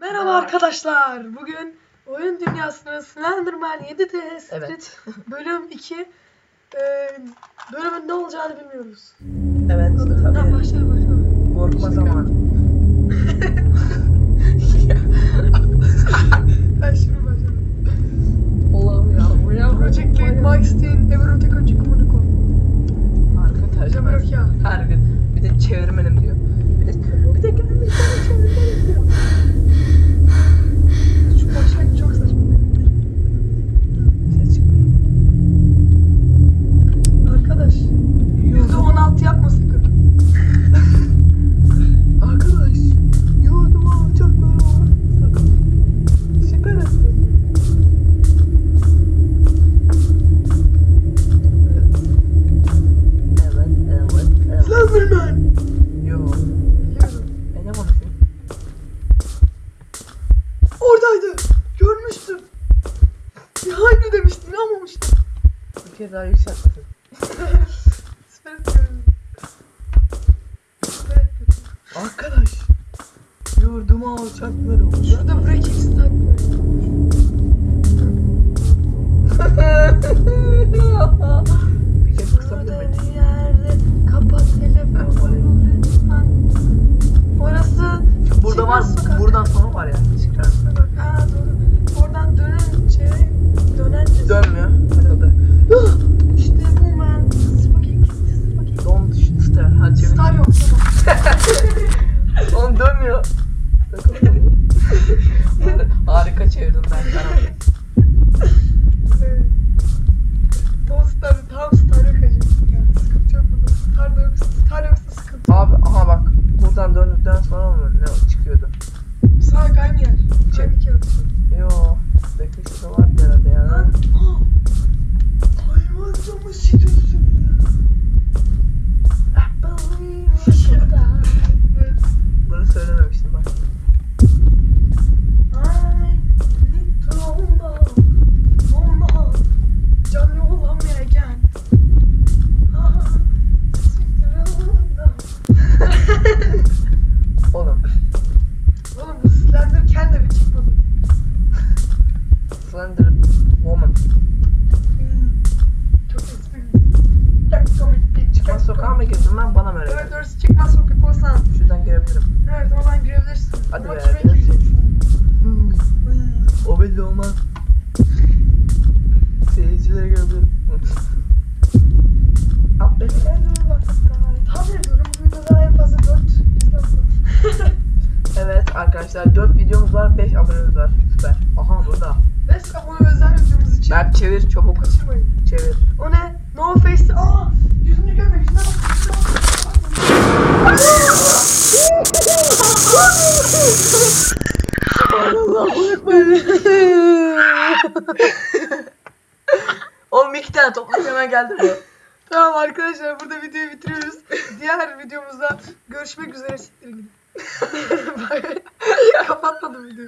Merhaba arkadaşlar. Bugün oyun dünyasının Slenderman 7 Street Evet. bölüm 2 e, bölümün ne olacağını bilmiyoruz. Evet Tamam, tabii. başla başla. Korkma zamanı. Ben şimdi başladım. Allah'ım ya. Bu ya. Project Lead Mike Stein, Everotek Önce Komuniko. Harika tercüme. Cemil. Her gün. Bir de çevirmenim diyor. Bir de, bir de gelmiş bana çevirmenim kere daha. Süper. Süper ediyorum. Arkadaş. Yurduma alacakları var. Şurada stack var. bir kez kısabilir miyim? bir yerde kapat telefonu lütfen. Orası Burada var, buradan sonra var ya. Çıkar. Çevirdim ben ben bana mı öyle Evet geldi? orası çıkmaz sokak olsan. Şuradan girebilirim. Evet oradan girebilirsin. Hadi Ama be, biraz. Hmm. O belli olmaz. Seyircilere görebilirim. Affedersin bak. Tahmin ediyorum bu videoda en fazla 4 izlenme. Evet arkadaşlar 4 videomuz var 5 abonemiz var. Süper. Aha burada. 5 abone özel videomuz için. Berk çevir çabuk. Kaçırmayın. Çevir. O ne? No face. Aa! Yüzünü görme, yüzüne bak. Yüzüne Oğlum iki tane toplam hemen geldi bu. tamam arkadaşlar burada videoyu bitiriyoruz. Diğer videomuzda görüşmek üzere. Siktir gidin. Kapatmadım videoyu.